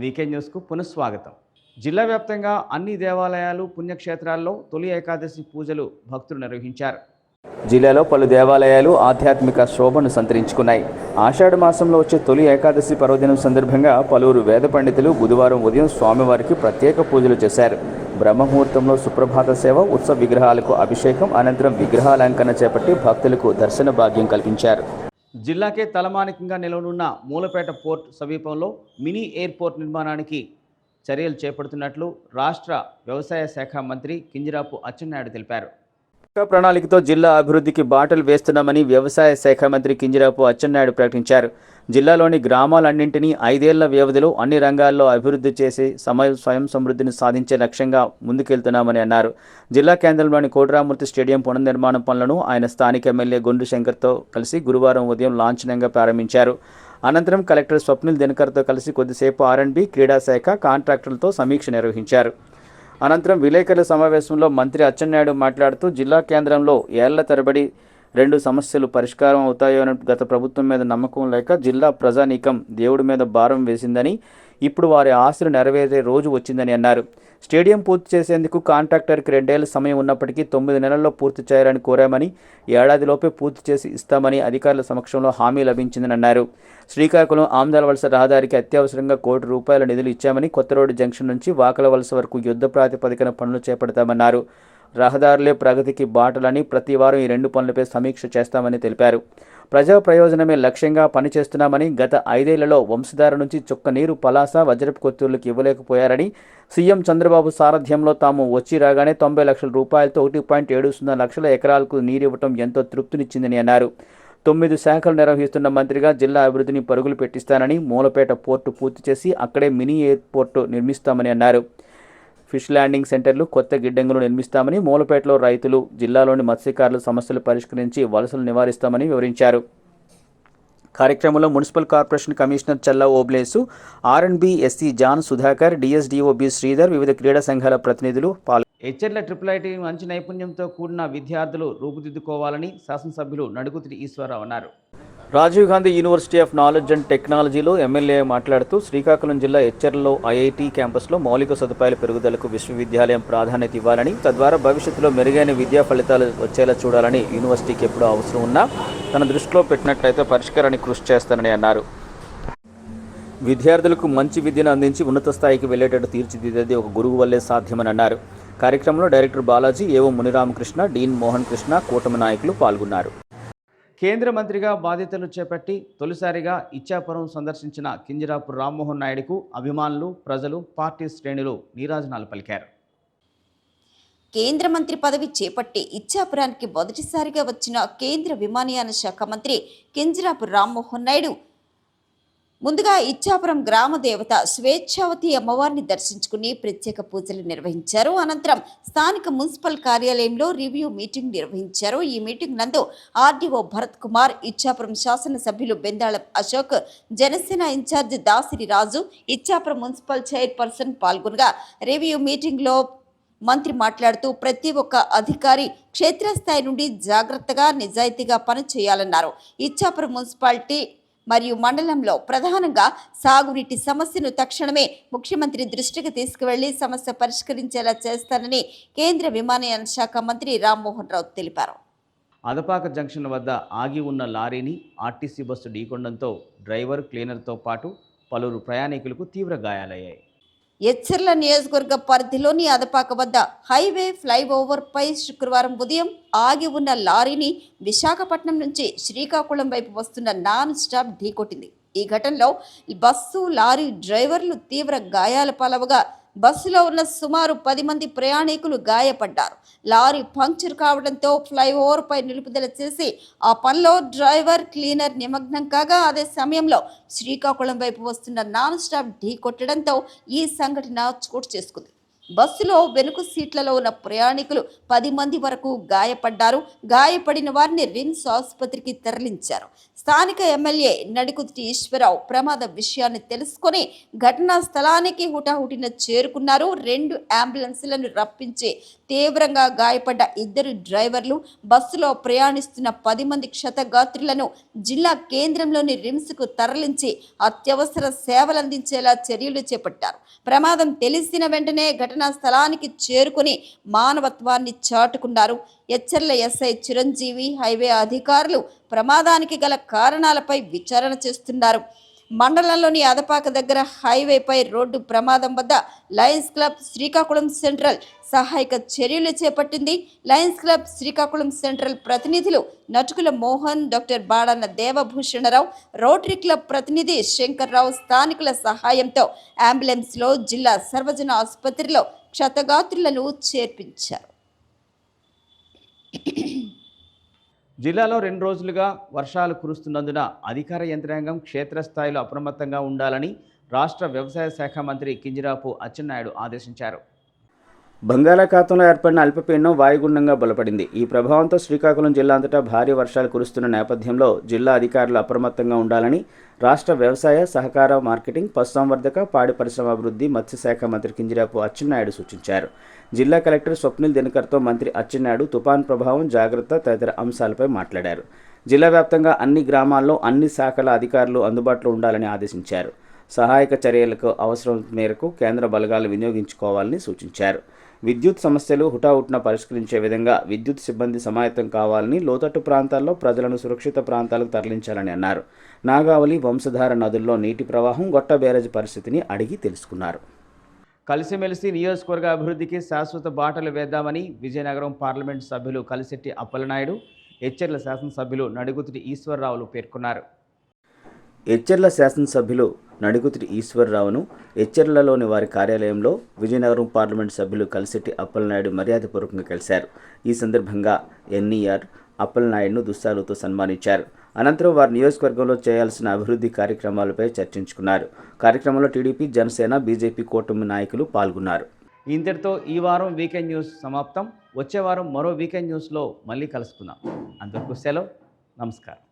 Weekend న్యూస్కు పునఃస్వాగతం. జిల్లా వ్యాప్తంగా అన్ని దేవాలయాలు పుణ్యక్షేత్రాల్లో తొలి ఏకాదశి పూజలు భక్తులు నిర్వహించారు. జిల్లాలో పలు దేవాలయాలు ఆధ్యాత్మిక శోభను సంతరించుకున్నాయి. ఆషాఢ మాసంలో వచ్చే తొలి ఏకాదశి పర్వదినం సందర్భంగా పలువురు వేద పండితులు బుధవారం ఉదయం స్వామివారికి ప్రత్యేక పూజలు చేశారు. బ్రహ్మముహూర్తంలో సుప్రభాత సేవ ఉత్సవ విగ్రహాలకు అభిషేకం అనంతరం విగ్రహాలంకరణ చేపట్టి భక్తులకు దర్శన భాగ్యం కల్పించారు. జిల్లాకే తలమానికంగా నిలవనున్న మూలపేట పోర్ట్ సమీపంలో మినీ ఎయిర్పోర్ట్ నిర్మాణానికి చర్యలు చేపడుతున్నట్లు రాష్ట్ర వ్యవసాయ శాఖ మంత్రి కింజరాపు అచ్చెన్నాయుడు తెలిపారు. పక్కా ప్రణాళికతో జిల్లా అభివృద్ధికి బాటలు వేస్తున్నామని వ్యవసాయ శాఖ మంత్రి కింజరాపు అచ్చెన్నాయుడు ప్రకటించారు. జిల్లాలోని గ్రామాలన్నింటినీ ఐదేళ్ళ వ్యవధిలో అన్ని రంగాల్లో అభివృద్ధి చేసి సమయ స్వయం సమృద్ధిని సాధించే లక్ష్యంగా ముందుకెళ్తున్నామని అన్నారు. జిల్లా కేంద్రంలోని కోటరామూర్తి స్టేడియం పునర్నిర్మాణం పనులను ఆయన స్థానిక ఎమ్మెల్యే గుండు శంకర్తో కలిసి గురువారం ఉదయం లాంఛనంగా ప్రారంభించారు. అనంతరం కలెక్టర్ స్వప్నిల్ దినకర్తో కలిసి కొద్దిసేపు ఆర్ఎండ్బి క్రీడా శాఖ కాంట్రాక్టర్లతో సమీక్ష నిర్వహించారు. అనంతరం విలేకరుల సమావేశంలో మంత్రి అచ్చెన్నాయుడు మాట్లాడుతూ జిల్లా కేంద్రంలో ఏళ్ళ తరబడి రెండు సమస్యలు పరిష్కారం అవుతాయోని గత ప్రభుత్వం మీద నమ్మకం లేక జిల్లా ప్రజానీకం దేవుడి మీద భారం వేసిందని ఇప్పుడు వారి ఆశలు నెరవేరే రోజు వచ్చిందని అన్నారు. స్టేడియం పూర్తి చేసేందుకు కాంట్రాక్టర్కి రెండేళ్ళ సమయం ఉన్నప్పటికీ తొమ్మిది నెలల్లో పూర్తి చేయాలని కోరామని ఏడాదిలోపే పూర్తి చేసి ఇస్తామని అధికారుల సమక్షంలో హామీ లభించిందని అన్నారు. శ్రీకాకుళం ఆమ్దాల వలస రహదారికి అత్యవసరంగా కోటి రూపాయల నిధులు ఇచ్చామని కొత్త రోడ్డు జంక్షన్ నుంచి వాకల వలస వరకు యుద్ధ ప్రాతిపదికన పనులు చేపడతామన్నారు. రహదారులే ప్రగతికి బాటలని ప్రతి వారం ఈ రెండు పనులపై సమీక్ష చేస్తామని తెలిపారు. ప్రజా ప్రయోజనమే లక్ష్యంగా పనిచేస్తున్నామని గత ఐదేళ్ళలో వంశధార నుంచి చుక్క నీరు పలాస వజ్రపు కొత్తూరులకు ఇవ్వలేకపోయారని సీఎం చంద్రబాబు సారథ్యంలో తాము వచ్చి రాగానే తొంభై లక్షల రూపాయలతో ఒకటి పాయింట్ ఏడు సున్నా లక్షల ఎకరాలకు నీరివ్వటం ఎంతో తృప్తినిచ్చిందని అన్నారు. తొమ్మిది శాఖలు నిర్వహిస్తున్న మంత్రిగా జిల్లా అభివృద్ధిని పరుగులు పెట్టిస్తానని మూలపేట పోర్టు పూర్తి చేసి అక్కడే మినీ ఎయిర్పోర్టు నిర్మిస్తామని అన్నారు. ఫిష్ ల్యాండింగ్ సెంటర్లు కొత్త గిడ్డంగులు నిర్మిస్తామని మూలపేటలో రైతులు జిల్లాలోని మత్స్యకారుల సమస్యలు పరిష్కరించి వలసలు నివారిస్తామని వివరించారు. కార్యక్రమంలో municipal corporation commissioner Challa Oblesu R and B SC John Sudhakar DSDO B Sridhar వివిధ క్రీడా సంఘాల ప్రతినిధులు పాల్గొన్నారు హెచ్ఎర్ల ట్రిపుల్ ఐటీ మంచి నైపుణ్యంతో కూడిన విద్యార్థులు రూపుదిద్దుకోవాలని శాసనసభ్యులు నడుగుతిరి ఈశ్వరరావు అన్నారు. Rajiv Gandhi University of Knowledge and టెక్నాలజీలో ఎమ్మెల్యే మాట్లాడుతూ శ్రీకాకుళం జిల్లా హెచ్ఆర్లో ఐఐటి క్యాంపస్లో మౌలిక సదుపాయాల పెరుగుదలకు విశ్వవిద్యాలయం ప్రాధాన్యత ఇవ్వాలని తద్వారా భవిష్యత్తులో మెరుగైన విద్యా ఫలితాలు వచ్చేలా చూడాలని యూనివర్సిటీకి ఎప్పుడూ అవసరం ఉన్నా తన దృష్టిలో పెట్టినట్లయితే పరిష్కారానికి కృషి చేస్తానని అన్నారు. విద్యార్థులకు మంచి విద్యను అందించి ఉన్నత స్థాయికి వెళ్ళేటట్టు తీర్చిదిద్దేది ఒక గురువు వల్లే సాధ్యమని అన్నారు. కార్యక్రమంలో డైరెక్టర్ బాలాజీ ఏవో మునిరామకృష్ణ డీన్ మోహన్ కృష్ణ కూటమి నాయకులు పాల్గొన్నారు. కేంద్ర మంత్రిగా బాధ్యతలు చేపట్టి తొలిసారిగా ఇచ్చాపురం సందర్శించిన కింజరాపు రామ్మోహన్ నాయుడుకు అభిమానులు ప్రజలు పార్టీ శ్రేణులు నీరాజనాలు పలికారు. కేంద్ర మంత్రి పదవి చేపట్టి ఇచ్చాపురానికి మొదటిసారిగా వచ్చిన కేంద్ర విమానయాన శాఖ మంత్రి కింజరాపు రామ్మోహన్ నాయుడు ముందుగా ఇచ్చాపురం గ్రామ దేవత స్వేచ్ఛావతి అమ్మవారిని దర్శించుకుని ప్రత్యేక పూజలు నిర్వహించారు. అనంతరం స్థానిక మున్సిపల్ కార్యాలయంలో రివ్యూ మీటింగ్ నిర్వహించారు. ఈ మీటింగ్ నందు ఆర్డీఓ భరత్ కుమార్ ఇచ్చాపురం శాసనసభ్యులు Bendala Ashok Janasena in charge Dasiri Raju Ichchapuram municipal chairperson పాల్గొనగా review మీటింగ్లో మంత్రి మాట్లాడుతూ ప్రతి ఒక్క అధికారి క్షేత్రస్థాయి నుండి జాగ్రత్తగా నిజాయితీగా పనిచేయాలన్నారు ఇచ్చాపురం మున్సిపాలిటీ మరియు మండలంలో ప్రధానంగా సాగునీటి సమస్యను తక్షణమే ముఖ్యమంత్రి దృష్టికి తీసుకువెళ్ళి సమస్య పరిష్కరించేలా చేస్తానని కేంద్ర విమానయాన శాఖ మంత్రి రామ్మోహన్ రావు తెలిపారు. అదపాక జంక్షన్ వద్ద ఆగి ఉన్న లారీని ఆర్టీసీ బస్సు ఢీకొనడంతో డ్రైవర్ క్లీనర్తో పాటు పలువురు ప్రయాణికులకు తీవ్ర గాయాలయ్యాయి. ఎచ్చర్ల నియోజకవర్గ పరిధిలోని అదపాక వద్ద హైవే ఫ్లైఓవర్ పై శుక్రవారం ఉదయం ఆగి ఉన్న లారీని విశాఖపట్నం నుంచి శ్రీకాకుళం వైపు వస్తున్న నాన్ స్టాప్ ఢీకొట్టింది. ఈ ఘటనలో బస్సు లారీ డ్రైవర్లు తీవ్ర గాయాల పాలవగా బస్సులో ఉన్న సుమారు పది మంది ప్రయాణికులు గాయపడ్డారు. లారీ పంక్చర్ కావడంతో ఫ్లైఓవర్ పై నిలుపుదల చేసి ఆ పనిలో డ్రైవర్ క్లీనర్ నిమగ్నం కాగా అదే సమయంలో శ్రీకాకుళం వైపు వస్తున్న నాన్ స్టాప్ ఢీ కొట్టడంతో ఈ సంఘటన చోటు చేసుకుంది. బస్సులో వెనుక సీట్లలో ఉన్న ప్రయాణికులు పది మంది వరకు గాయపడ్డారు. గాయపడిన వారిని రిమ్స్ ఆసుపత్రికి తరలించారు. స్థానిక ఎమ్మెల్యే నడికుతి ఈశ్వరరావు ప్రమాద విషయాన్ని తెలుసుకొని ఘటనా స్థలానికి హుటాహుటిన చేరుకున్నారు. రెండు అంబులెన్సులను రప్పించి తీవ్రంగా గాయపడ్డ ఇద్దరు డ్రైవర్లు బస్సులో ప్రయాణిస్తున్న పది మంది క్షతగాత్రులను జిల్లా కేంద్రంలోని రిమ్స్కు తరలించి అత్యవసర సేవలందించేలా చర్యలు చేపట్టారు. ప్రమాదం తెలిసిన వెంటనే ఘటన స్థలానికి చేరుకుని మానవత్వాన్ని చాటుకున్నారు. ఎచ్చర్ల ఎస్ఐ చిరంజీవి హైవే అధికారులు ప్రమాదానికి గల కారణాలపై విచారణ చేస్తున్నారు. మండలంలోని అదపాక దగ్గర హైవేపై రోడ్డు ప్రమాదం వద్ద లయన్స్ క్లబ్ శ్రీకాకుళం సెంట్రల్ సహాయక చర్యలు చేపట్టింది. లయన్స్ క్లబ్ శ్రీకాకుళం సెంట్రల్ ప్రతినిధులు Natukula Mohan doctor Badanna Devabhushana Rao rotary club ప్రతినిధి శంకర్రావు స్థానికుల సహాయంతో అంబులెన్స్లో జిల్లా సర్వజన ఆసుపత్రిలో క్షతగాత్రులను చేర్పించారు. జిల్లాలో రెండు రోజులుగా వర్షాలు కురుస్తున్నందున అధికార యంత్రాంగం క్షేత్రస్థాయిలో అప్రమత్తంగా ఉండాలని రాష్ట్ర వ్యవసాయ శాఖ మంత్రి కింజరాపు అచ్చెన్నాయుడు ఆదేశించారు. బంగాళాఖాతంలో ఏర్పడిన అల్పపీడనం వాయుగుండంగా బలపడింది. ఈ ప్రభావంతో శ్రీకాకుళం జిల్లా అంతటా భారీ వర్షాలు కురుస్తున్న నేపథ్యంలో జిల్లా అధికారులు అప్రమత్తంగా ఉండాలని రాష్ట్ర వ్యవసాయ సహకార మార్కెటింగ్ పశుసంవర్ధక పాడి పరిశ్రమ అభివృద్ధి మత్స్యశాఖ మంత్రి కింజరాపు అచ్చెన్నాయుడు సూచించారు. జిల్లా కలెక్టర్ స్వప్నిల్ దినకర్తో మంత్రి అచ్చెన్నాయుడు తుపాన్ ప్రభావం జాగ్రత్త తదితర అంశాలపై మాట్లాడారు. జిల్లా వ్యాప్తంగా అన్ని గ్రామాల్లో అన్ని శాఖల అధికారులు అందుబాటులో ఉండాలని ఆదేశించారు. సహాయక చర్యలకు అవసరం మేరకు కేంద్ర బలగాలు వినియోగించుకోవాలని సూచించారు. విద్యుత్ సమస్యలు హుటాహుటిన పరిష్కరించే విధంగా విద్యుత్ సిబ్బంది సమాయత్తం కావాలని లోతట్టు ప్రాంతాల్లో ప్రజలను సురక్షిత ప్రాంతాలకు తరలించాలని అన్నారు. నాగావళి వంశధార నదుల్లో నీటి ప్రవాహం గొట్ట బ్యారేజ్ పరిస్థితిని అడిగి తెలుసుకున్నారు. కలిసిమెలిసి నియోజకవర్గ అభివృద్ధికి శాశ్వత బాటలు వేద్దామని విజయనగరం పార్లమెంట్ సభ్యులు కలిశెట్టి అప్పలనాయుడు హెచ్చర్ల శాసనసభ్యులు నడుగుతుడి ఈశ్వరరావులు పేర్కొన్నారు. ఎచ్చెర్ల శాసనసభ్యులు నడుగుతుడి ఈశ్వరరావును ఎచ్చెర్లలోని వారి కార్యాలయంలో విజయనగరం పార్లమెంట్ సభ్యులు కలిసిటి అప్పలనాయుడు మర్యాదపూర్వకంగా కలిశారు. ఈ సందర్భంగా ఎన్ఈఆర్ అప్పలనాయుడును దుస్సాలతో సన్మానించారు. అనంతరం వారి నియోజకవర్గంలో చేయాల్సిన అభివృద్ధి కార్యక్రమాలపై చర్చించుకున్నారు. కార్యక్రమంలో టీడీపీ జనసేన బీజేపీ కూటమి నాయకులు పాల్గొన్నారు. ఇంతటితో ఈ వారం వీకెండ్ న్యూస్ సమాప్తం. వచ్చే వారం మరో వీకెండ్ న్యూస్లో మళ్ళీ కలుసుకుందాం. అంతవరకు సెలవు. నమస్కారం.